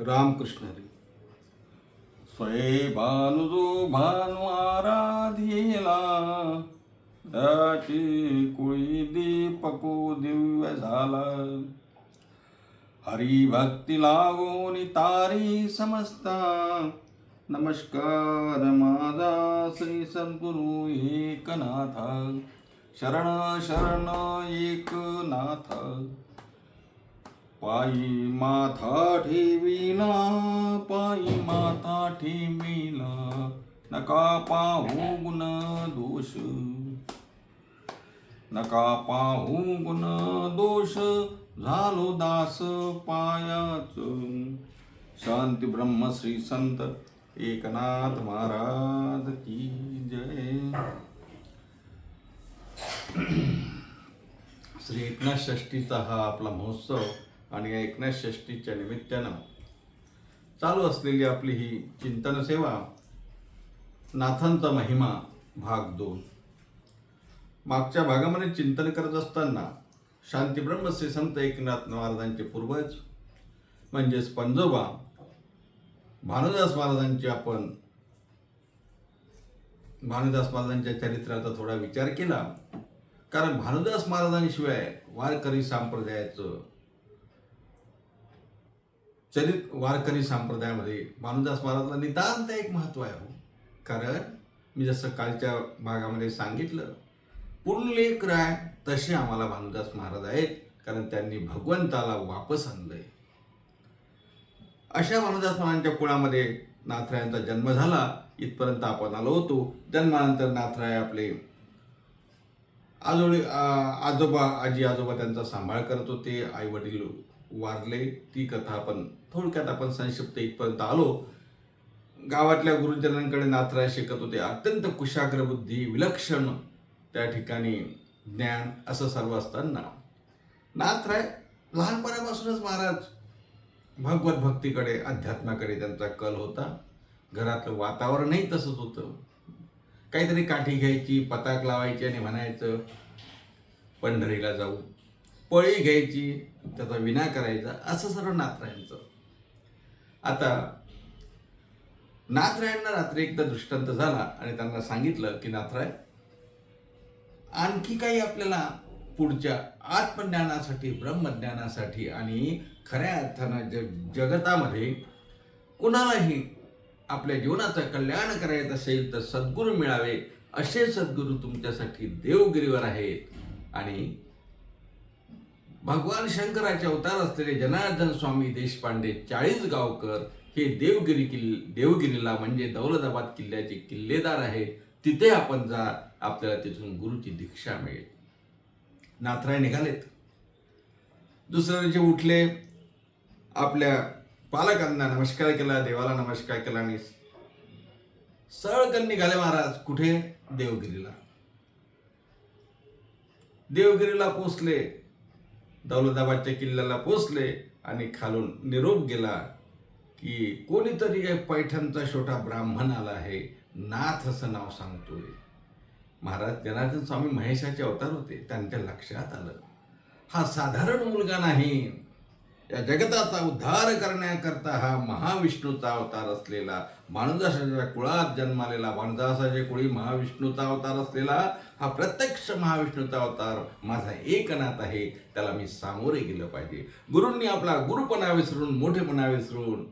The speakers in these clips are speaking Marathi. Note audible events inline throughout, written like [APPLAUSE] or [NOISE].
रामकृष्ण हरी। स्वये भानुजो भानु आराधिला त्याची कुळी दीपको दिव्य झाला। हरी भक्ती लागून तारी समजता। नमस्कार माझा श्री सद्गुरु एकनाथ। शरण शरण एकनाथ। पायी माथा ठेविला पायी माथा ठेविला नका पाहू गुण दोष. नका पाहू गुण दोष झालो दास पायाच. शांती ब्रह्म श्री संत एकनाथ महाराज की जय. श्री एकनाथ षष्टीचा हा आपला महोत्सव आणि या एकनाथ षष्टीच्या निमित्तानं चालू असलेली आपली ही चिंतन सेवा नाथांचा महिमा भाग दोन. मागच्या भागामध्ये चिंतन करत असताना शांतीब्रह्म श्री संत एकनाथ महाराजांचे पूर्वज म्हणजेच पंजोबा भानुदास महाराजांचे आपण भानुदास महाराजांच्या चरित्राचा थोडा विचार केला. कारण भानुदास महाराजांशिवाय वारकरी संप्रदायाचं चरित वारकरी संप्रदायामध्ये मानुदास महाराजला नितांत एक महत्त्व आहे हो. कारण मी जसं कालच्या भागामध्ये सांगितलं पुंडलेख राय तसे आम्हाला भानुदास महाराज आहेत कारण त्यांनी भगवंताला वापस आणलंय. अशा मानुदास महाराजांच्या कुळामध्ये नाथरायांचा जन्म झाला इथपर्यंत आपण आलो होतो. जन्मानंतर नाथराय आपले आजोळी आजोबा आजी आजोबा त्यांचा सांभाळ करत होते आई वडील वारले ती कथा आपण थोडक्यात आपण संक्षिप्त इथपर्यंत आलो. गावातल्या गुरुजनांकडे नाथराय शिकत होते. अत्यंत कुशाग्र बुद्धी विलक्षण त्या ठिकाणी ज्ञान असं सर्व असताना नाथराय लहानपणापासूनच महाराज भगवत भक्तीकडे अध्यात्माकडे त्यांचा कल होता. घरातलं वातावरणही तसंच होतं. काहीतरी काठी घ्यायची पताक लावायची आणि म्हणायचं पंढरीला जाऊ. पळी घ्यायची त्याचा विना करायचा असं सर्व नातरायांचं आता नाथरायांना रात्री एकदा दृष्टांत झाला आणि त्यांना सांगितलं की नाथराय आणखी काही आपल्याला पुढच्या आत्मज्ञानासाठी ब्रह्मज्ञानासाठी आणि खऱ्या अर्थानं ज जगतामध्ये कुणालाही आपल्या जीवनाचं कल्याण करायचं असेल तर सद्गुरू मिळावे असे सद्गुरू तुमच्यासाठी देवगिरीवर आहेत. आणि भगवान शंकराचे अवतार असलेले जनार्दन स्वामी देशपांडे चाळीस गावकर हे देवगिरी किल् देवगिरीला म्हणजे दौलताबाद किल्ल्याचे किल्लेदार आहे. तिथे आपण जा आपल्याला तिथून गुरुची दीक्षा मिळेल. नाथराय निघालेत. दुसऱ्या दिवशी उठले. आपल्या पालकांना नमस्कार केला देवाला नमस्कार केला आणि सरळकन निघाले महाराज कुठे? देवगिरीला. देवगिरीला पोचले. दौलताबादच्या किल्ल्याला पोचले आणि खालून निरोप गेला की कोणीतरी एक पैठणचा छोटा ब्राह्मण आला आहे. नाथ असं नाव सांगतोय. महाराज जनार्दन स्वामी महेशाचे अवतार होते. त्यांच्या लक्षात आलं. हा साधारण मुलगा नाही. या जगताचा उद्धार करण्याकरता हा महाविष्णूचा अवतार असलेला माणुदासाच्या कुळात जन्मालेला माणुदासाच्या कुळी महाविष्णूचा अवतार असलेला हा प्रत्यक्ष महाविष्णूचा अवतार माझा एकनाथ आहे त्याला मी सामोरे गेलं पाहिजे. गुरूंनी आपला गुरुपणा विसरून मोठेपणा विसरून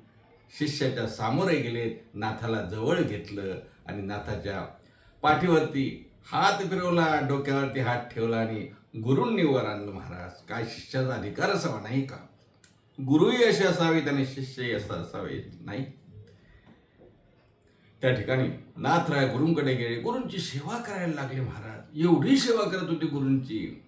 शिष्याच्या सामोरे गेलेत नाथाला जवळ घेतलं आणि नाथाच्या पाठीवरती हात फिरवला डोक्यावरती हात ठेवला आणि गुरूंनी वर आणलं महाराज. काय शिष्याचा अधिकार असावा नाही का? गुरुही असे असावेत आणि शिष्यही असं असावेत नाही? त्या ठिकाणी नाथराय गुरूंकडे गेले. गुरूंची सेवा करायला लागले महाराज. एवढी सेवा करत होती गुरूंची.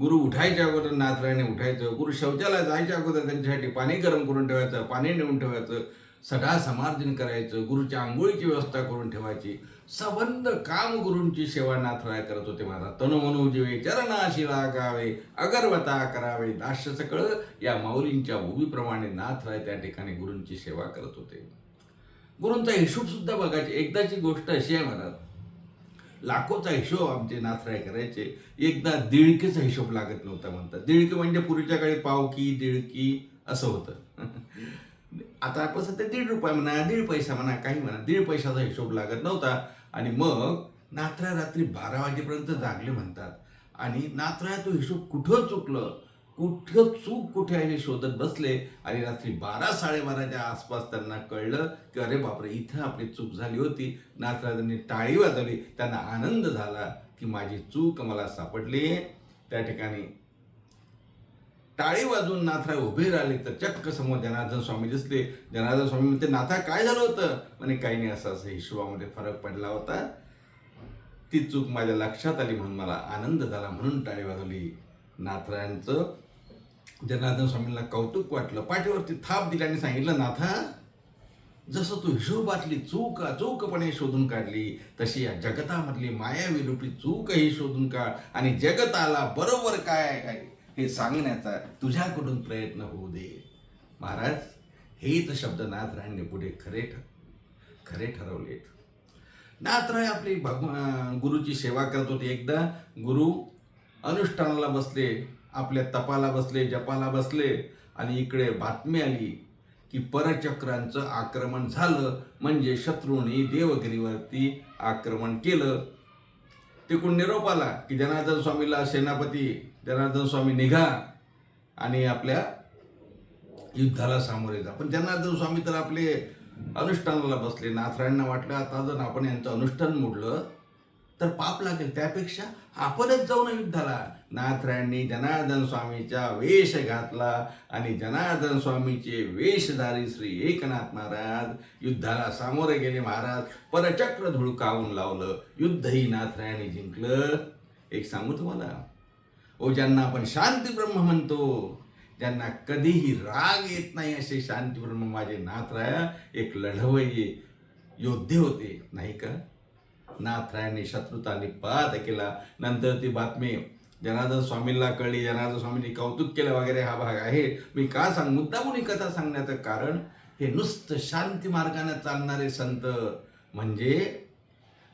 गुरु उठायच्या अगोदर नाथरायने उठायचं. गुरु शौचाला जायच्या अगोदर त्यांच्यासाठी पाणी गरम करून ठेवायचं पाणी नेऊन ठेवायचं सडा समार्जन करायचं गुरुच्या आंघोळीची व्यवस्था करून ठेवायची. सबंध काम गुरूंची सेवा नाथराय करत होते माझा. तनु मनु जीवे चरणाशी लागावे अगरवता करावे दास्य सकळ या माऊलींच्या भूमीप्रमाणे नाथराय त्या ठिकाणी गुरूंची सेवा करत होते. गुरूंचा हिशोब सुद्धा बघायचे. एकदाची गोष्ट अशी आहे म्हणत लाखोचा हिशोब आमचे नाथराय करायचे. एकदा दीडकीचा हिशोब लागत नव्हता म्हणतात. दीडकी म्हणजे पूर्वीच्या काळी पावकी दिळकी असं होतं. आता आपण सध्या दीड रुपये म्हणा दीड पैसा म्हणा काही म्हणा दीड पैशाचा हिशोब लागत नव्हता. आणि मग नात्रा रात्री बारा वाजेपर्यंत जागले म्हणतात. आणि नात्रा तो हिशोब कुठं चुकलं? कुठं चूक कुठे आहे हे शोधत बसले? आणि रात्री बारा साडेबाराच्या आसपास त्यांना कळलं की अरे बापरे इथं आपली चूक झाली होती. नाथराजांनी टाळी वाजवली. त्यांना आनंद झाला की माझी चूक मला सापडली. त्या ठिकाणी टाळी वाजून नाथराय उभे राहिले तर चक्क समोर जनार्दन स्वामी दिसले. जनार्दन स्वामी म्हणते नाथा काय झालं होतं? म्हणे काही नाही असं असं हिशोबामध्ये फरक पडला होता. ती चूक माझ्या लक्षात आली म्हणून मला आनंद झाला म्हणून टाळी वाजवली. नाथरायांचं जनार्दन स्वामींना कौतुक वाटलं. पाठीवरती थाप दिली आणि सांगितलं नाथा जसं तू हिशोबातली चूक अचूकपणे शोधून काढली तशी या जगतामधली मायाविरूपी चूकही शोधून काढ. आणि जगताला बरोबर काय काय हे सांगण्याचा तुझ्याकडून प्रयत्न होऊ दे. महाराज हेच शब्द नाथरायांनी पुढे खरे ठर खरे ठरवलेत नाथराय आपली भगवान गुरुची सेवा करत होते. एकदा गुरु अनुष्ठानाला बसले आपल्या तपाला बसले जपाला बसले आणि इकडे बातमी आली की परचक्रांचं आक्रमण झालं म्हणजे शत्रूंनी देवगिरीवरती आक्रमण केलं. तिकडून निरोप आला की जनार्दन स्वामीला सेनापती जनार्दन स्वामी निघा आणि आपल्या युद्धाला सामोरे जा. पण जनार्दन स्वामी तर आपले अनुष्ठानाला बसले. नाथरायांना वाटलं आता जर आपण यांचं अनुष्ठान मोडलं तर पाप लागेल. त्यापेक्षा आपणच जाऊ ना युद्धाला. नाथरायांनी जनार्दन स्वामीचा वेश घातला आणि जनार्दन स्वामीचे वेशधारी श्री एकनाथ महाराज युद्धाला सामोरे गेले. महाराज परचक्र धुळकावून लावलं. युद्धही नाथरायांनी जिंकलं. एक सांगू तुम्हाला? ओ ज्यांना आपण शांती ब्रह्म म्हणतो ज्यांना कधीही राग येत नाही असे शांती ब्रह्म माझे नाथराया एक लढवय्ये योद्धे होते नाही का? नाथरायाने शत्रुता निपात केला. नंतर ती बातमी जनार्दन स्वामींना कळली. जनार्दन स्वामींनी कौतुक केलं वगैरे हा भाग आहे. मी का सांग? मुद्दामून ही कथा सांगण्याचं कारण हे नुसतं शांती मार्गाने चालणारे संत म्हणजे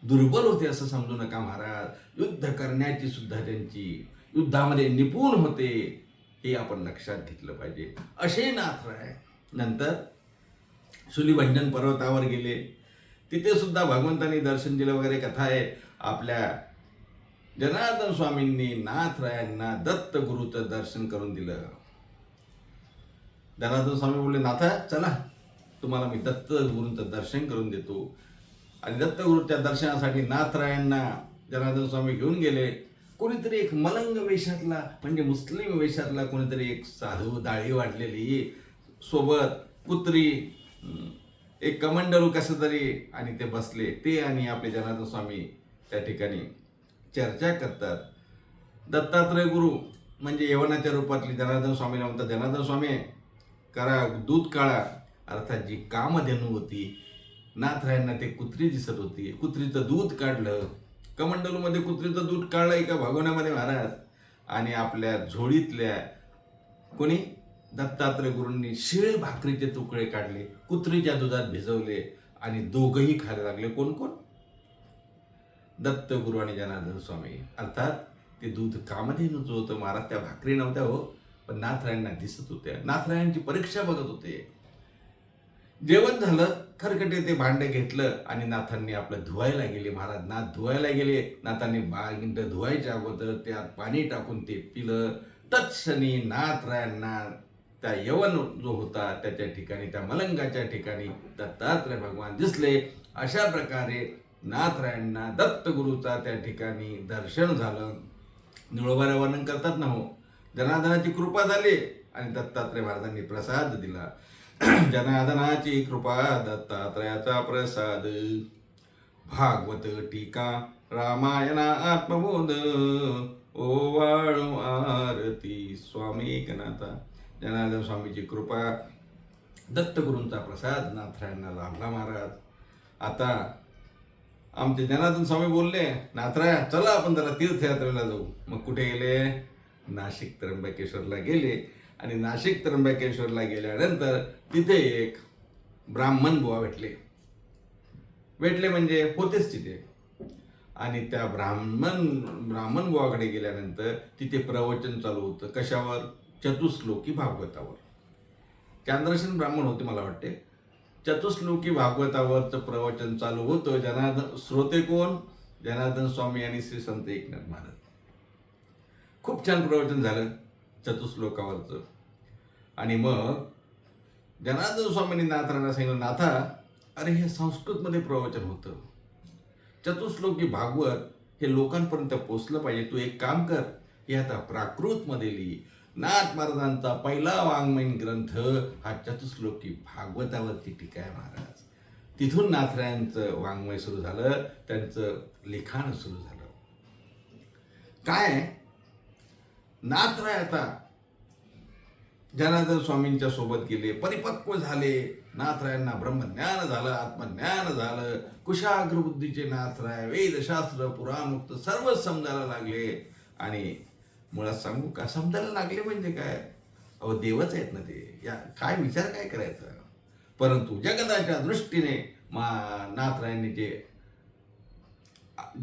दुर्बल होते असं समजू नका महाराज. युद्ध करण्याची सुद्धा त्यांची युद्धामध्ये निपुण होते हे आपण लक्षात घेतलं पाहिजे. असे नाथराय नंतर सुलीभंजन पर्वतावर गेले. तिथे सुद्धा भगवंतांनी दर्शन दिलं वगैरे कथा आहे. आपल्या जनार्दन स्वामींनी नाथरायांना दत्त गुरुचं दर्शन करून दिलं. जनार्दन स्वामी बोलले नाथा चला. तुम्हाला मी दत्त गुरूंचं दर्शन करून देतो. आणि दत्तगुरूच्या दर्शनासाठी नाथरायांना जनार्दन स्वामी घेऊन गेले. कोणीतरी एक मलंग वेशातला म्हणजे मुस्लिम वेशातला कोणीतरी एक साधू दाढी वाढलेली सोबत कुत्री एक कमंडरू कसं तरी आणि ते बसले. ते आणि आपले जनार्दन स्वामी त्या ठिकाणी चर्चा करतात. दत्तात्रय गुरु म्हणजे यवनाच्या रूपातली जनार्दन स्वामीला म्हणतात जनार्दन स्वामी करा दूध काळा. अर्थात जी कामधेनू होती नाथरायांना ते कुत्री दिसत होती. कुत्रीचं दूध काढलं कमंडलूमध्ये कुत्रीचं दूध काढलं एका भागवण्यामध्ये महाराज. आणि आपल्या झोळीतल्या कोणी? दत्तात्रय गुरूंनी शिळे भाकरीचे तुकडे काढले कुत्रीच्या दुधात भिजवले आणि दोघंही खायला लागले. कोण कोण? दत्त गुरु आणि जनार्दन स्वामी. अर्थात ते दूध कामधेनूच होतं. महाराज त्या भाकरी नव्हत्या हो पण नाथरायांना दिसत होत्या. नाथरायांची परीक्षा बघत होते. जेवण झालं खरकटे ते भांडं घेतलं आणि नाथांनी आपलं धुवायला गेले. महाराज नाथ धुवायला गेले. नाथांनी भांड धुवायच्या अगोदर त्यात पाणी टाकून ते पिलं. तत्क्षणी नाथरायांना त्या यवन जो होता त्याच्या ठिकाणी त्या मलंगाच्या ठिकाणी दत्तात्रय भगवान दिसले. अशा प्रकारे नाथरायांना दत्तगुरूचा त्या ठिकाणी दर्शन झालं. निळोबाऱ्या वर्णन करतात ना हो. जनार्दनाची कृपा झाली आणि दत्तात्रय महाराजांनी प्रसाद दिला. जनार्दनाची कृपा दत्तात्रयाचा प्रसाद. भागवत टीका रामायणा आत्मबोध ओवाळू आरती स्वामी एकनाथा. जनार्दन स्वामीची कृपा दत्तगुरूंचा प्रसाद नाथरायांना लाभला महाराज. आता आमचे जनार्दन स्वामी बोलले नाथराया चला आपण जरा तीर्थयात्रेला जाऊ. मग कुठे गेले? नाशिक त्र्यंबकेश्वरला गेले. आणि नाशिक त्र्यंबकेश्वरला गेल्यानंतर तिथे एक ब्राह्मण बुवा भेटले. भेटले म्हणजे होतेच तिथे. आणि त्या ब्राह्मण ब्राह्मण बुवाकडे गेल्यानंतर तिथे प्रवचन चालू होतं कशावर? चतुश्लोकी भागवतावर. चांद्रसेन ब्राह्मण होते मला वाटते. चतुश्लोकी भागवतावरचं प्रवचन चालू होतं. जनार्दन श्रोते कोण? जनार्दन स्वामी आणि श्री संत एकनाथ महाराज. खूप छान प्रवचन झालं चतुश्लोकावरचं. आणि मग जनार्दन स्वामींनी नाथरांना सांगितलं नाथा अरे हे संस्कृतमध्ये प्रवचन होतं. चतुश्लोकी भागवत हे लोकांपर्यंत पोचलं पाहिजे. तू एक काम कर हे आता प्राकृतमध्ये लिही. नाथ महाराजांचा पहिला वाङ्मयीन ग्रंथ हा चतुश्लोकी भागवतावरती टीका आहे महाराज. तिथून नाथरायांचं वाङ्मय सुरू झालं त्यांचं लिखाण सुरू झालं. काय? नाथराय आता जनार्दन स्वामींच्या सोबत गेले परिपक्व झाले. नाथरायांना ब्रह्मज्ञान झालं आत्मज्ञान झालं. कुशाग्र बुद्धीचे नाथराय वेदशास्त्र पुराणोक्त सर्व समजायला लागले. आणि मुळात सांगू का समजायला लागले म्हणजे काय? अहो देवच आहेत ना ते. या काय विचार काय करायचा? परंतु जगताच्या दृष्टीने मा नाथरायांनी जे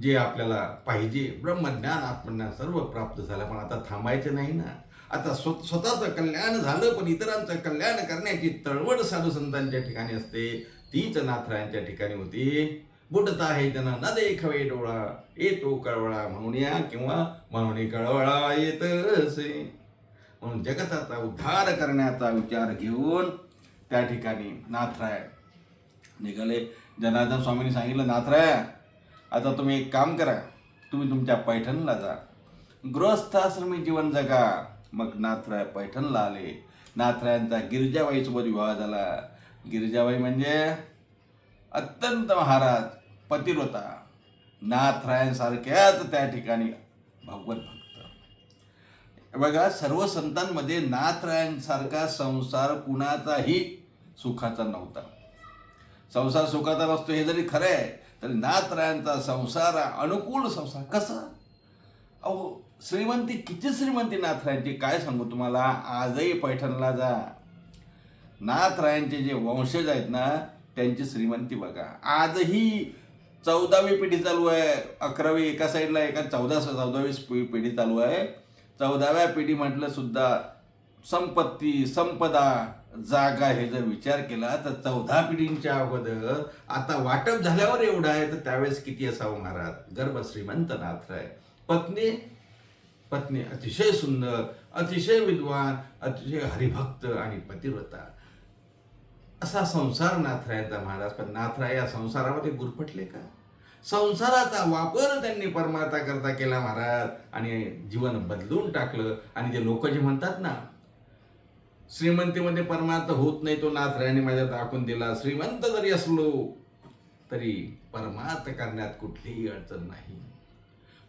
जे आपल्याला पाहिजे ब्रह्मज्ञान आत्मज्ञान सर्व प्राप्त झालं. पण आता थांबायचं नाही ना. आता स्व स्वतःचं कल्याण झालं पण इतरांचं कल्याण करण्याची तळवड साधू संतांच्या ठिकाणी असते. तीच नाथरायांच्या ठिकाणी होती. बुडत आहे त्यांना न देखवे डोळा. येतो कळवळा म्हणून या किंवा म्हणून कळवळा येत असे. म्हणून जगताचा उद्धार करण्याचा विचार घेऊन त्या ठिकाणी नाथराय निघाले. जनार्दन स्वामींनी सांगितलं नाथराय आता तुम्ही एक काम करा. तुम्ही तुमच्या पैठणला जा. गृहस्थाश्रमी जीवन जगा. मग नाथराय पैठणला आले. नाथरायांचा गिरिजाबाईसोबत विवाह झाला. गिरिजाबाई म्हणजे अत्यंत महाराज पतिव्रता. नाथरायांसारख्याच त्या ठिकाणी भगवत भक्त. बघा सर्व संतांमध्ये नाथरायांसारखा संसार कुणाचाही सुखाचा नव्हता. संसार सुखाचा नसतो हे जरी खरं आहे तरी नाथरायांचा संसार अनुकूल संसार. कसा? अहो श्रीमंती किती श्रीमंती नाथरायांची? काय सांगू तुम्हाला? आजही पैठणला जा. नाथरायांचे जे वंशज आहेत ना त्यांची श्रीमंती बघा. आजही चौदावी पिढी चालू आहे. अकरावी एका साईडला एका चौदा चौदावी पि- पिढी चालू आहे. चौदाव्या पिढी म्हटलं सुद्धा संपत्ती संपदा जागा हे जर विचार केला तर चौदा पिढींच्या अगोदर आता वाटप झाल्यावर एवढं आहे तर त्यावेळेस किती असावं महाराज? गर्भ श्रीमंत नाथराय. पत्नी पत्नी अतिशय सुंदर अतिशय विद्वान अतिशय हरिभक्त आणि पतिव्रता. असा संसार नाथरायाचा महाराज पण नाथराय या संसारामध्ये गुरफटले का? संसाराचा वापर त्यांनी परमार्था करता केला महाराज आणि जीवन बदलून टाकलं. आणि जे लोक जे म्हणतात ना श्रीमंतीमध्ये परमार्थ होत नाही तो नाथरायाने माझ्या दाखवून दिला. श्रीमंत जरी असलो तरी परमार्थ करण्यात कुठलीही अडचण नाही.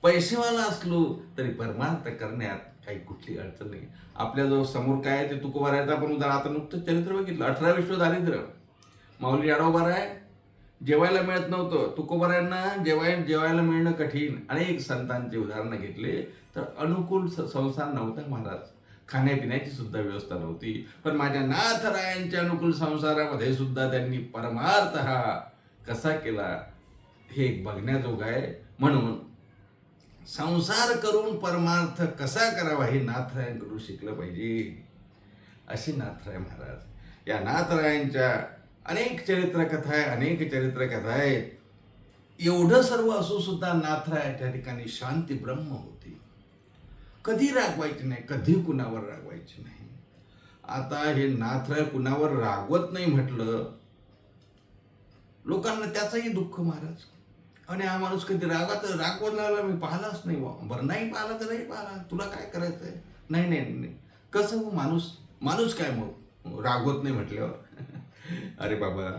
पैसेवाला असलो तरी परमार्थ करण्यात काही कुठली अडचण नाही. आपल्या जो समोर काय आहे ते तुकोबारायचं आपण उदाहरण आता नुकतं चरित्र बघितलं. अठरा विश्व दारिद्र्य. माऊली याडोबार आहे. जेवायला मिळत नव्हतं. तुकोबारायांना जेवाय जेवायला मिळणं कठीण. अनेक संतांचे उदाहरणं घेतले. तर अनुकूल संसार नव्हता महाराज. खाण्यापिण्याची सुद्धा व्यवस्था नव्हती. पण माझ्या नाथरायांच्या अनुकूल संसारामध्ये सुद्धा त्यांनी परमार्थ हा कसा केला हे एक बघण्याजोग आहे. म्हणून संसार करून परमार्थ कसा करावा हे नाथरायांकडून शिकलं पाहिजे. अशी नाथराय महाराज. या नाथरायांच्या अनेक चरित्रकथा आहे अनेक चरित्रकथा आहेत. एवढं सर्व असू सुद्धा नाथराय त्या ठिकाणी शांती ब्रह्म होती. कधी रागवायची नाही कधी कुणावर रागवायची नाही. आता हे नाथराय कुणावर रागवत नाही म्हटलं लोकांना त्याचंही दुःख महाराज. आणि हा माणूस कधी रागात रागवत लागला मी पाहिलाच नाही बा बरं नाही पाहिला तर नाही पाहिला. तुला काय करायचं आहे नाही नाही नाही. कसं हो माणूस? माणूस काय मग? रागवत नाही म्हटल्यावर. [LAUGHS] अरे बाबा.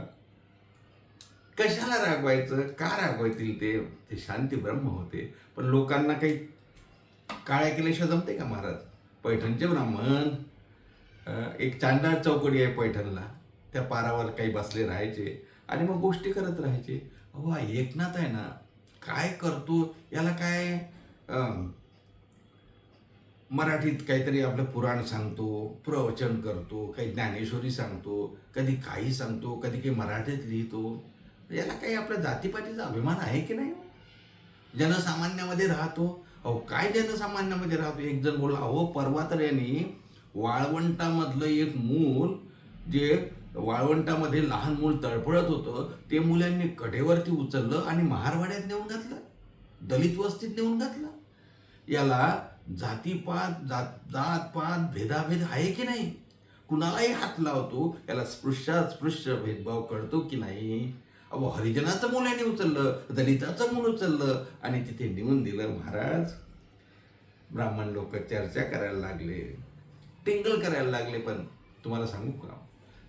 कशाला रागवायचं? का रागवायतील ते? ते शांती ब्रह्म होते. पण लोकांना काही काळ्या केल्याशिवाय जमते का महाराज? पैठणचे ब्राह्मण एक चांडाळ चौकडी आहे पैठणला. त्या पारावर काही बसले राहायचे आणि मग गोष्टी करत राहायचे. अहो एकनाथ आहे ना काय करतो याला काय मराठीत काहीतरी आपलं पुराण सांगतो प्रवचन करतो काही ज्ञानेश्वरी सांगतो कधी काही सांगतो कधी काही मराठीत लिहितो. याला काही आपल्या जातीपातीचा अभिमान आहे की नाही? जनसामान्यामध्ये राहतो. अहो काय जनसामान्यामध्ये राहतो? एक जण बोला अहो परवा तर यांनी वाळवंटामधलं एक मूल जे वाळवंटामध्ये लहान मूल तळपळत होतं ते मुलांनी कडेवरती उचललं आणि महारवाड्यात नेऊन घातलं. दलित वस्तीत नेऊन घातलं. याला जातीपात जात जातपात भेदाभेद आहे की नाही? कुणालाही हात लावतो याला स्पृश्यास्पृश्य भेदभाव कळतो की नाही? अहो हरिजनाचं मूल याने उचललं दलिताचं मूल उचललं आणि तिथे नेऊन दिलं महाराज. ब्राह्मण लोक चर्चा करायला लागले टिंगल करायला लागले पण तुम्हाला सांगू का?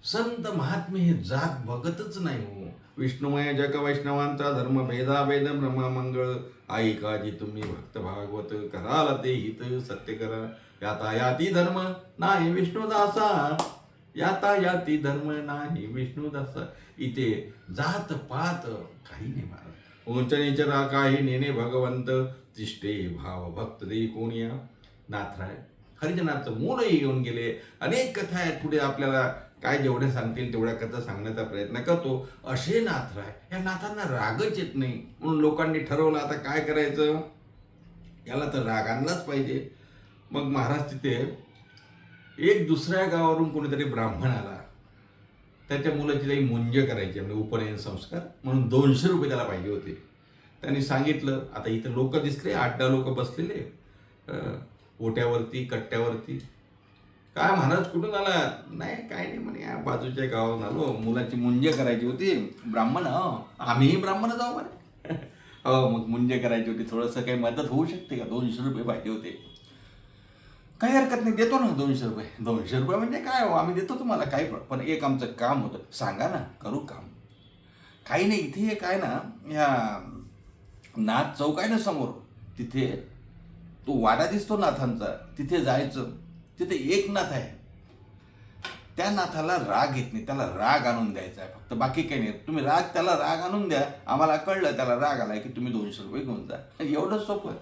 संत महात्मे हे जात बघतच नाही हो. विष्णुमय जग वैष्णवांचा धर्म भेदाभेद ब्रह्ममंगळ आई काजी तुम्ही भक्त भागवत कराल ते हित सत्य करा. याता याती धर्म नाही विष्णुदासा. याता याती धर्म नाही विष्णुदासा. इथे जात पात काही नाही महाराज उंच नीचरा काही नेने भगवंत. तिष्ठे भाव भक्त दे कोणिया. नाथराय हरिजनाचं मूलही येऊन गेले. अनेक कथा आहेत पुढे आपल्याला काय जेवढ्या सांगतील तेवढ्या कथा सांगण्याचा प्रयत्न करतो. असे नाथराय या नाथांना रागच येत नाही. म्हणून लोकांनी ठरवलं आता काय करायचं? याला तर राग आणलाच पाहिजे. मग महाराज तिथे एक दुसऱ्या गावावरून कोणीतरी ब्राह्मण आला. त्याच्या मुलाची काही मुंज करायची म्हणजे उपनयन संस्कार. म्हणून दोनशे रुपये त्याला पाहिजे होते. त्यांनी सांगितलं आता इथं लोक दिसले आठ दहा लोक बसलेले. ओट्यावरती कट्ट्यावरती. काय महाराज कुठून आला नाही काय नाही म्हणे या बाजूच्या गावात आलो. मुलाची मुंज करायची होती. ब्राह्मण हो. आम्हीही ब्राह्मण जाऊ म्हणे. हो मग मुंज करायची होती. थोडंसं काही मदत होऊ शकते का? दोनशे रुपये पाहिजे होते. काही हरकत नाही देतो ना दोनशे रुपये. दोनशे रुपये म्हणजे काय हो? आम्ही देतो तुम्हाला काही पण. पण एक आमचं काम होतं. सांगा ना करू काम. काही नाही इथे एक आहे ना ह्या नाथ चौक आहे ना समोर. तिथे तो वाडा दिसतो नाथांचा. तिथे जायचं. तिथे एक नाथ आहे. त्या नाथाला राग येत नाही त्याला राग आणून द्यायचा आहे फक्त. बाकी काही नाही. तुम्ही राग त्याला राग आणून द्या. आम्हाला कळलं त्याला राग आलाय की तुम्ही दोनशे रुपये घेऊन जा. एवढं सोपं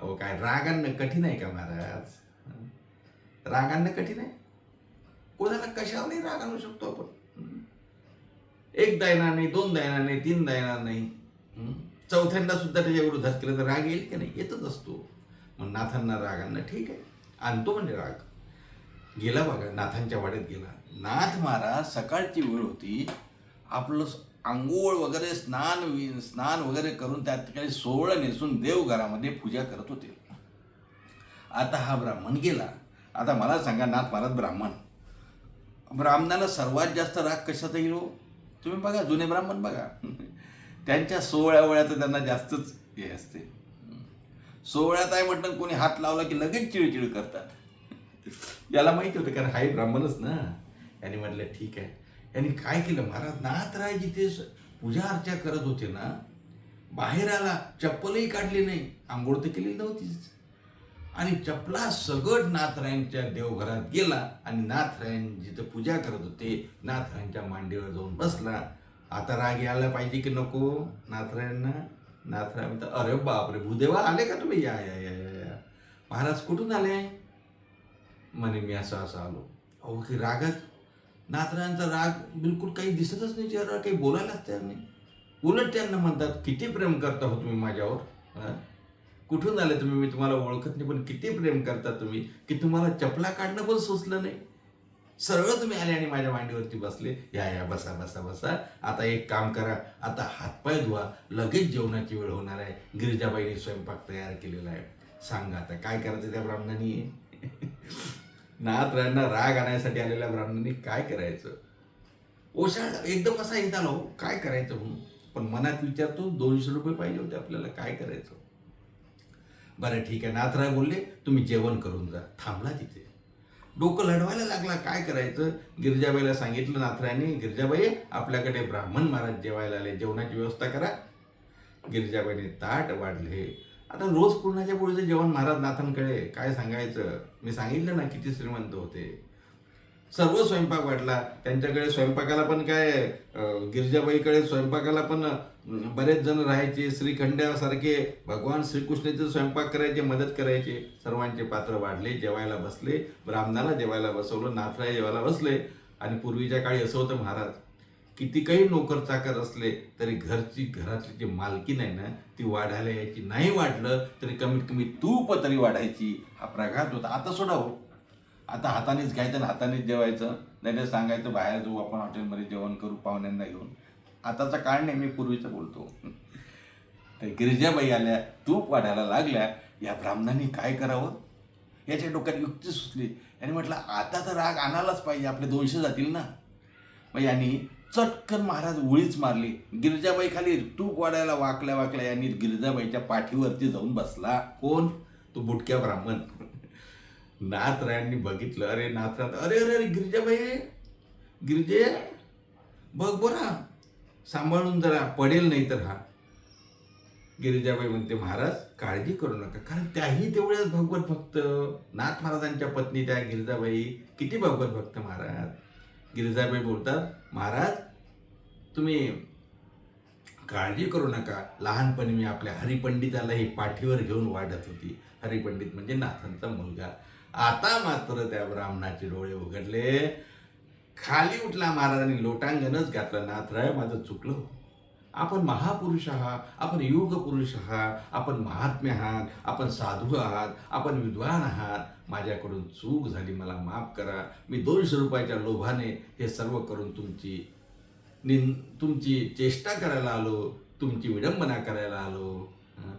अहो काय राग आणणं कठीण आहे का महाराज? राग आणणं कठीण आहे? कोणाला कशावर नाही राग आणू शकतो आपण? एक दायना नाही दोन दायना नाही तीन दायना नाही. चौथ्यांदा सुद्धा त्याच्या विरोधात केलं तर राग येईल की नाही? येतच असतो. मग नाथांना राग आणणं ठीक आहे. आणतो म्हणजे राग. गेला बघा नाथांच्या वाड्यात गेला. नाथ महाराज सकाळची वेळ होती. आपलं आंघोळ वगैरे स्नान स्नान वगैरे करून त्या ठिकाणी सोहळं नेसून देवघरामध्ये पूजा करत होते. आता हा ब्राह्मण गेला. आता मला सांगा नाथ महाराज ब्राह्मण. ब्राह्मणाला सर्वात जास्त राग कशाचा येईल हो? तुम्ही बघा जुने ब्राह्मण बघा. [LAUGHS] त्यांच्या सोहळ्या तर त्यांना जास्तच हे असते. सोहळ्यात आहे म्हटलं कोणी हात लावला की लगेच चिडचिड करतात. याला माहिती होतं कारण हाय ब्राह्मणच ना. यांनी म्हटलं ठीक आहे. यांनी काय केलं महाराज नाथराय जिथे स- पूजा अर्चा करत होते ना बाहेर आला चप्पलही काढली नाही. आंघोळ तर केलेली नव्हतीच. आणि चपला सगट नाथरायांच्या देवघरात गेला आणि नाथरायन जिथं पूजा करत होते नाथरायांच्या मांडीवर जाऊन बसला. आता राग यायला पाहिजे की नको नाथरायांना? नाथराय म्हणतात अरे बापरे भूदेवा आले का तुम्ही? या या या या या. महाराज कुठून आले? म्हणे मी असं असं आलो. अहो की रागात? नाथरायांचा राग बिलकुल काही दिसतच नाही चेहरा काही बोलायलाच तयार नाही. उलट त्यांना म्हणतात किती प्रेम करता हो तुम्ही माझ्यावर? कुठून आले तुम्ही? मी तुम्हाला ओळखत नाही पण किती प्रेम करता तुम्ही? की तुम्हाला चपला काढणं पण सुचलं नाही? सरळ तुम्ही आले आणि माझ्या मांडीवरती बसले. या या बसा बसा बसा. आता एक काम करा. आता हातपाय धुवा. लगेच जेवणाची वेळ होणार आहे. गिरिजाबाईने स्वयंपाक तयार केलेला आहे. सांगा आता काय करायचं त्या ब्राह्मणांनी? नाथरायांना राग आणायसाठी आलेल्या ब्राह्मणांनी काय करायचं? ओशाळ एकदम असा येत आलो हो. काय करायचं म्हणून? पण मनात विचारतो दोनशे रुपये पाहिजे होते आपल्याला. काय करायचं? बरं ठीक आहे. नाथराय बोलले तुम्ही जेवण करून जा. थांबला तिथे. डोकं लढवायला लागला. काय करायचं? गिरजाबाईला सांगितलं नाथऱ्याने गिरिजाबाई आपल्याकडे ब्राह्मण महाराज जेवायला आले. जेवणाची व्यवस्था करा. गिरजाबाईने ताट वाढले. आता रोज पूर्णाच्या पोळीचं जेवण महाराज नाथांकडे? काय सांगायचं? मी सांगितलं ना किती श्रीमंत होते. सर्व स्वयंपाक वाटला त्यांच्याकडे स्वयंपाकाला पण काय गिरजाबाईकडे गिरिजाबाईकडे स्वयंपाकाला पण बरेच जण राहायचे. श्रीखंड्यासारखे भगवान श्रीकृष्णाचे स्वयंपाक करायचे मदत करायचे. सर्वांचे पात्र वाढले जेवायला बसले. ब्राह्मणाला जेवायला बसवलं नाथराय जेवायला बसले. आणि पूर्वीच्या काळी असं होतं महाराज किती काही नोकर चाकर असले तरी घरची घरातली जी मालकी नाही ना ती वाढायला यायची नाही वाढलं तरी कमीत कमी तूप तरी वाढायची हा प्रघात होता. आता सोडा हो. आता हातानेच घ्यायचं आणि हातानेच जेवायचं. नाही तर सांगायचं बाहेर जाऊ आपण हॉटेलमध्ये जेवण करू पाहुण्यांना घेऊन. आताचा काळ नाही मी पूर्वीचं बोलतो. तर गिरिजाबाई आल्या तूप वाढायला लागल्या. या ब्राह्मणांनी काय करावं? याच्या डोक्यात युक्ती सुचली. याने म्हटलं आता तर राग आणायलाच पाहिजे. आपले दोनशे जातील ना. मग यांनी चटकन महाराज उळीच मारली. गिरिजाबाई खाली तूप वाढायला वाकल्या वाकल्या यांनी गिरिजाबाईच्या पाठीवरती जाऊन बसला. कोण? तो बुटक्या ब्राह्मण. नाथरायांनी बघितलं. अरे नाथरात अरे अरे अरे गिरिजाबाई गिरिजे बघ बरा सांभाळून जरा पडेल नाही तर हा. गिरिजाबाई म्हणते महाराज काळजी करू नका. कारण त्याही तेवढ्याच भगवत भक्त. नाथ महाराजांच्या पत्नी त्या गिरिजाबाई. किती भगवत भक्त महाराज. गिरिजाबाई बोलतात महाराज तुम्ही काळजी करू नका. लहानपणी मी आपल्या हरिपंडितालाही पाठीवर घेऊन वाढत होती. हरिपंडित म्हणजे नाथांचा मुलगा. आता मात्र त्या ब्राह्मणाचे डोळे उघडले. खाली उठला महाराजांनी लोटांगणच घातलं. नाथराय माझं चुकलं. आपण महापुरुष आहात आपण युग पुरुष आहात आपण महात्म्य आहात आपण साधू आहात आपण विद्वान आहात. माझ्याकडून चूक झाली मला माफ करा. मी दोनशे रुपयाच्या लोभाने हे सर्व करून तुमची निन तुमची चेष्टा करायला आलो तुमची विडंबना करायला आलो.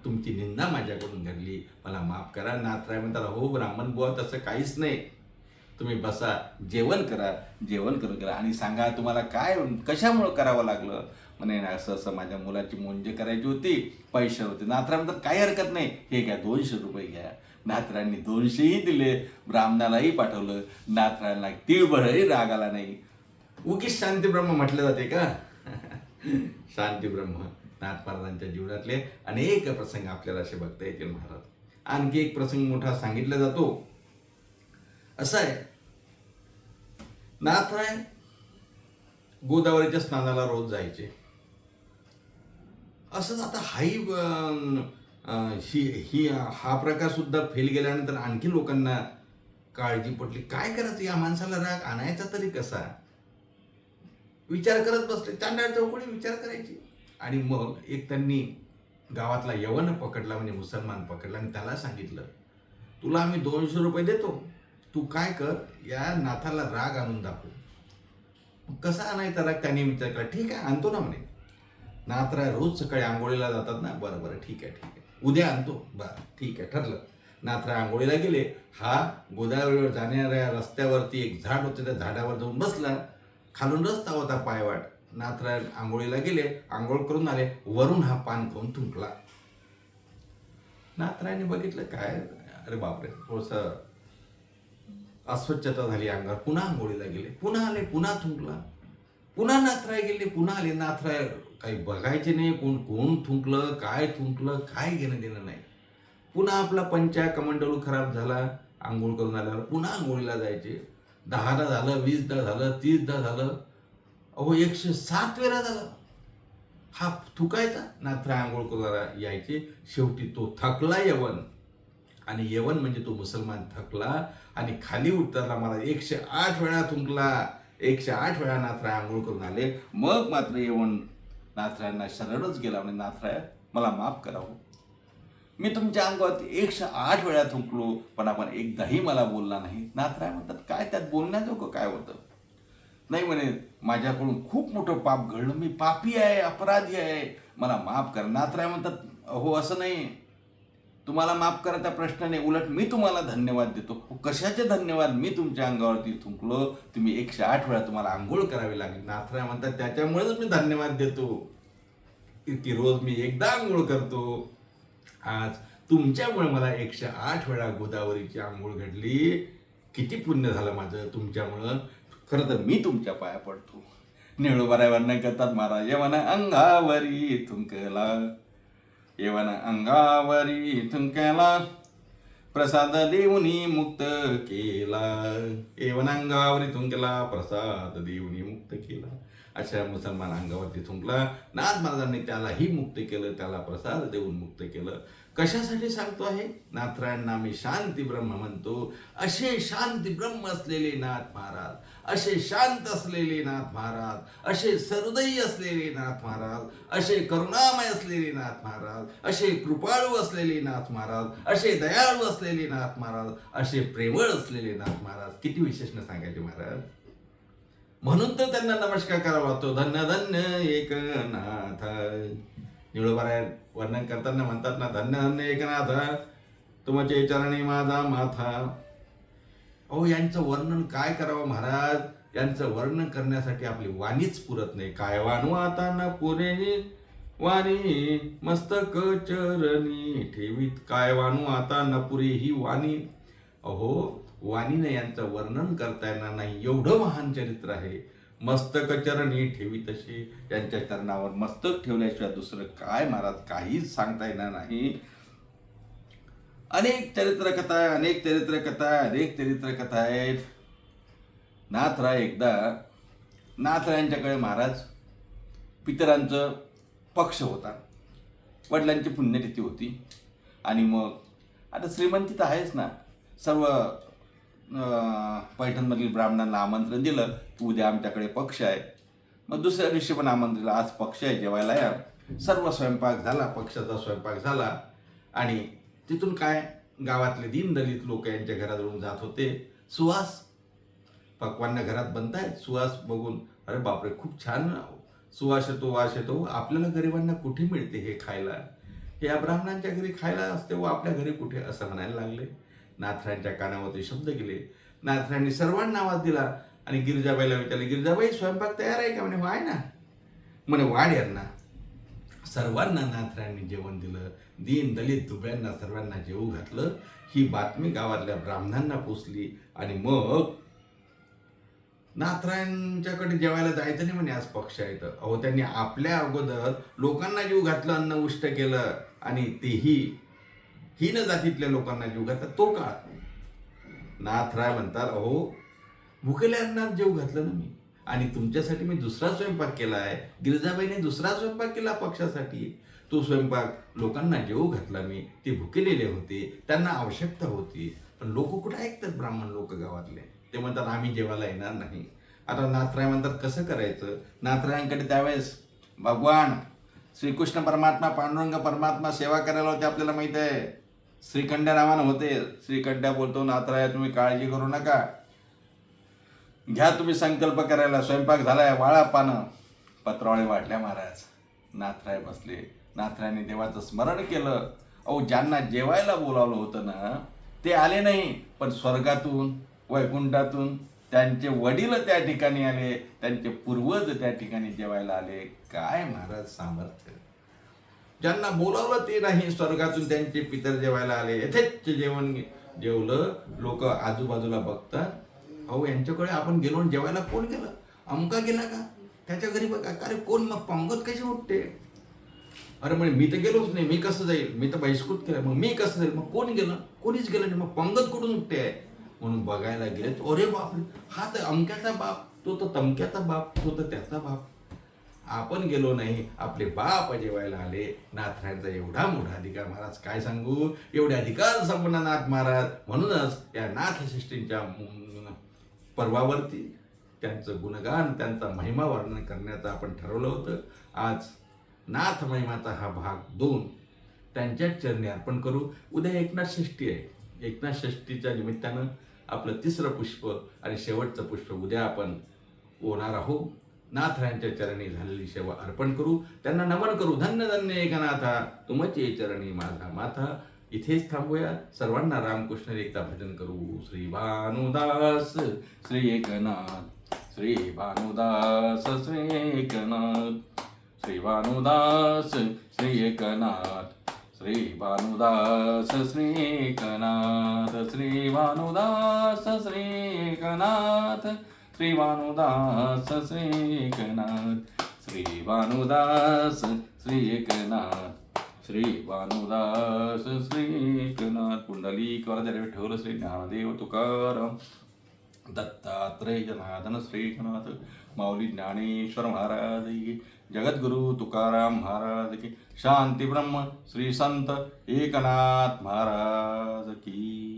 तुमची निंदा माझ्याकडून घडली. मला माफ करा नाथराय म्हणतात हो ब्राह्मण बुवा तसं काहीच नाही. तुम्ही बसा जेवण करा जेवण करून करा आणि सांगा तुम्हाला काय कशामुळं करावं लागलं? म्हणे ना असं असं माझ्या मुलाची मोंजे करायची होती पैसे होते. नाथरा म्हणतात काही हरकत नाही. हे घ्या दोनशे रुपये घ्या. नाथरांनी दोनशेही दिले ब्राह्मणालाही पाठवलं. नाथरांना तिळबळही राग आला नाही. उगीच शांतीब्रह्म म्हटलं जाते का? [LAUGHS] [LAUGHS] शांतीब्रह्म. नाथ महाराजांच्या जीवनातले अनेक प्रसंग आपल्याला असे बघता येतील महाराज. आणखी एक प्रसंग मोठा सांगितला जातो. असा आहे. नाथराय गोदावरीच्या स्नानाला रोज जायचे. असंच आता हाही ही ही हा प्रकार सुद्धा फेल गेल्यानंतर आणखी लोकांना काळजी पडली काय करायचं? या माणसाला राग आणायचा तरी कसा? विचार करत बसले. चांडाळ चौकडी विचार करायची. आणि मग एक त्यांनी गावातला यवन पकडला म्हणजे मुसलमान पकडला आणि त्याला सांगितलं तुला आम्ही दोनशे रुपये देतो. तू काय कर या नाथाला राग आणून दाखव. कसा आणायचा राग? त्याने विचार केला ठीक आहे आणतो ना म्हणे. नाथराय रोज सकाळी आंघोळीला जातात ना. बरं बरं ठीक आहे ठीक आहे. उद्या आणतो. बरं ठीक आहे ठरलं. नाथराय आंघोळीला गेले. हा गोदावरीवर जाणाऱ्या रस्त्यावरती एक झाड होते. त्या झाडावर जाऊन बसला. खालून रस्ता होता पायवाट. नाथराय आंघोळीला गेले आंघोळ करून आले वरून हा पान खाऊन थुंकला. नाथरायने बघितलं काय? अरे बापरे थोडस अस्वच्छता झाली अंगावर. पुन्हा आंघोळीला गेले पुन्हा आले पुन्हा थुंकला. पुन्हा नाथराय गेले पुन्हा आले. नाथराय काही बघायचे नाही कोण कोण थुंकलं काय थुंकलं काय घेणं देणं नाही. पुन्हा आपला पंचा कमंडलू खराब झाला आंघोळ करून आल्यावर पुन्हा आंघोळीला जायचे. दहादा झालं वीसदा झालं तीसदा झालं. अहो एकशे सात वेळा झाला. हा थुकायचा नात्र आंघोळ करून यायचे. शेवटी तो थकला यवन. आणि यवन म्हणजे तो मुसलमान थकला आणि खाली उतरला. मला एकशे आठ वेळा थुंकला. एकशे आठ वेळा नाथराय आंघोळ करून आले. मग मात्र येऊन नाथरायांना शरणच गेला म्हणजे नाथराय मला माफ करावं हो. मी तुमच्या अंगावरती एकशे आठ वेळा थुंकलो पण आपण एकदाही मला बोलला नाही. नाथराय म्हणतात काय त्यात बोलण्याजोगं? काय होतं? नाही म्हणे माझ्याकडून खूप मोठं पाप घडलं. मी पापी आहे अपराधी आहे. मला माफ करणार नाथराय म्हणतात. हो असं नाही. तुम्हाला माफ करायचा प्रश्न नाही. उलट मी तुम्हाला धन्यवाद देतो. हो, कशाचे धन्यवाद? मी तुमच्या अंगावरती थुंकलो. तुम्ही एकशे आठ वेळा तुम्हाला आंघोळ करावी लागली. नाथराय म्हणतात त्याच्यामुळेच मी धन्यवाद देतो. की रोज मी एकदा आंघोळ करतो. आज तुमच्यामुळे मला एकशे आठ वेळा गोदावरीची आंघोळ घडली. किती पुण्य झालं माझं तुमच्यामुळं. खरं तर मी तुमच्या पाया पडतो. निळोबाराय वर्णन करतात महाराज म्हणा अंगावरी थुंकला येवन अंगावरी थुंकला प्रसाद देऊनी मुक्त केला. येवन अंगावरी थुंकला प्रसाद देऊनी मुक्त केला. अशा मुसलमान अंगावरती थुंकला नाथ महाराजांनी त्यालाही मुक्त केलं त्याला प्रसाद देऊन मुक्त केलं. कशासाठी सांगतो आहे? नाथरायांना मी शांती ब्रह्म म्हणतो. असे शांती ब्रह्म असलेले नाथ महाराज असे शांत असलेले नाथ महाराज असे सरदयी असलेले नाथ महाराज असे करुणामय असलेले नाथ महाराज असे कृपाळू असलेले नाथ महाराज असे दयाळू असलेले नाथ महाराज असे प्रेमळ असलेले नाथ महाराज. किती विशेषण सांगायचे महाराज? म्हणून तर त्यांना नमस्कार करावा लागतो. धन्य धन्य एक नाथ निळोबाराय वर्णन करताना म्हणतात ना धन्य धन्य एकनाथ तुमचे चरणी माझा माथा. अहो यांचं वर्णन काय करावं महाराज? यांचं वर्णन करण्यासाठी आपली वाणीच पुरत नाही. काय वाणू आता ना पुरे वाणी मस्तक चरणी ठेवीत. काय वाणू आता न पुरे ही वाणी. अहो वाणीनं यांचं वर्णन करता येणार नाही. एवढं महान चरित्र आहे. मस्तक चरणी ठेवी तशी. त्यांच्या चरणावर मस्तक ठेवल्याशिवाय दुसरं काय महाराज? काहीच सांगता येणार नाही. अनेक चरित्र कथा आहे अनेक चरित्र कथा आहे अनेक चरित्र कथा आहेत. नाथराय एकदा नाथरायांच्याकडे महाराज पितरांचं पक्ष होता. वडिलांची पुण्यतिथी होती. आणि मग आता श्रीमंती तर आहेच ना. सर्व पैठणमधील ब्राह्मणांना आमंत्रण दिलं की उद्या आमच्याकडे पक्ष आहे. मग दुसऱ्या दिवशी पण आमंत्रण आज पक्ष आहे जेवायला या. सर्व स्वयंपाक झाला पक्षाचा स्वयंपाक झाला. आणि तिथून काय? गावातले दीनदलित लोक यांच्या घराजवळून जात होते. सुहास पक्वांना घरात बनतायत. सुवास बघून अरे बापरे खूप छान हो. सुवास येतो वास येतो. आपल्याला गरिबांना कुठे मिळते हे खायला? हे या ब्राह्मणांच्या घरी खायला असते व आपल्या घरी कुठे? असं म्हणायला लागले. नाथरांच्या कानावरती शब्द गेले नाथरांनी सर्वांना आवाज दिला आणि गिरिजाबाईला विचारले गिरिजाबाई स्वयंपाक तयार आहे का? म्हणे वाय ना. म्हणे वाढ यांना. सर्वांना नाथरांनी जेवण दिलं. दीन दलित दुब्यांना सर्वांना जेवू घातलं. ही बातमी गावातल्या ब्राह्मणांना पोचली आणि मग नाथरायांच्याकडे जेवायला जायचं नाही म्हणे आज पक्ष आहे तर अहो त्यांनी आपल्या अगोदर लोकांना जीव घातलं अन्न उष्ट केलं आणि तेही हीन जातीतल्या लोकांना जीव घातला तो काळ नाथराय म्हणतात अहो भुकेल्यांना जीव घातलं ना मी. आणि तुमच्यासाठी मी दुसरा स्वयंपाक केला आहे. गिरिजाबाईने दुसरा स्वयंपाक केला पक्षासाठी. तो स्वयंपाक लोकांना जेव घातला मी. ते भुकेलेले होते. त्यांना आवश्यकता होती. पण लोक कुठे ऐकतात? ब्राह्मण लोक गावातले. ते म्हणतात आम्ही जेवायला येणार नाही. आता नाथराय म्हणतात कसं करायचं? नाथरायांकडे त्यावेळेस भगवान श्रीकृष्ण परमात्मा पांडुरंग परमात्मा सेवा करायला होते आपल्याला माहीत आहे. श्रीखंड्या नावानं होते. श्रीखंड्या बोलतो नातराया तुम्ही काळजी करू नका. घ्या तुम्ही संकल्प करायला. स्वयंपाक झालाय वाळा पानं. पत्रावळे वाटल्या महाराज. नाथराय बसले. नाथरायने देवाचं स्मरण केलं. अहो ज्यांना जेवायला बोलावलं होतं ना ते आले नाही. पण स्वर्गातून वैकुंठातून त्यांचे वडील त्या ठिकाणी आले. त्यांचे पूर्वज त्या ठिकाणी जेवायला आले. काय महाराज सामर्थ्य? ज्यांना बोलावलं ते नाही स्वर्गातून त्यांचे पितर जेवायला आले. यथेच जेवण जेवलं लोक आजूबाजूला बघतात. अहो यांच्याकडे आपण गेलो आणि जेवायला कोण गेलं? अमका गेला का? त्याच्या घरी बघा. अरे कोण मग पंगत कशी उठते? अरे म्हणे मी तर गेलोच नाही. मी कसं जाईल? मी तर बहिष्कृत केलं. मग मी कसं जाईल? मग कोण गेलं? कोणीच गेलं नाही. मग पंगत कुठून उठते? आहे म्हणून बघायला गेले अरे बापरे! हा तर अमक्याचा बाप. तो तर तमक्याचा बाप. तो तर त्याचा बाप. आपण गेलो नाही आपले बाप जेवायला आले. नाथरायांचा एवढा मोठा अधिकार महाराज काय सांगू? एवढे अधिकार संपन्न नाथ महाराज. म्हणूनच या नाथशिष्टींच्या पर्वावरती त्यांचं गुणगान त्यांचा महिमा वर्णन करण्याचं आपण ठरवलं होतं. आज नाथ महिमाचा हा भाग दोन त्यांच्याच चरणी अर्पण करू. उद्या एकनाथ षष्ठी आहे. एकनाथ षष्ठीच्या निमित्तानं आपलं तिसरं पुष्प आणि शेवटचं पुष्प उद्या आपण ओणार आहोत. नाथरायांच्या चरणी झालेली सेवा अर्पण करू त्यांना नमन करू. धन्य धन्य एकनाथा तुमचे चरणी माझा माथा. इथेच थांबूया. सर्वांना रामकृष्ण एकता भजन करू. श्री भानुदास श्री एकनाथ श्री भानुदास श्री एकनाथ. श्री भानुदास श्री एकनाथ. श्री भानुदास श्री एकनाथ. श्री भानुदास श्री एकनाथ. श्री भानुदास श्री एकनाथ श्री भानुदास श्री एकनाथ श्री भानुदास श्री एकनाथ. पुंडलिक श्री ज्ञानदेव तुकाराम दत्तात्रय जनार्दन श्रीनाथ माऊली ज्ञानेश्वर महाराज की जगद्गुरु तुकाराम महाराज की शांती ब्रह्म श्री संत एकनाथ महाराज की.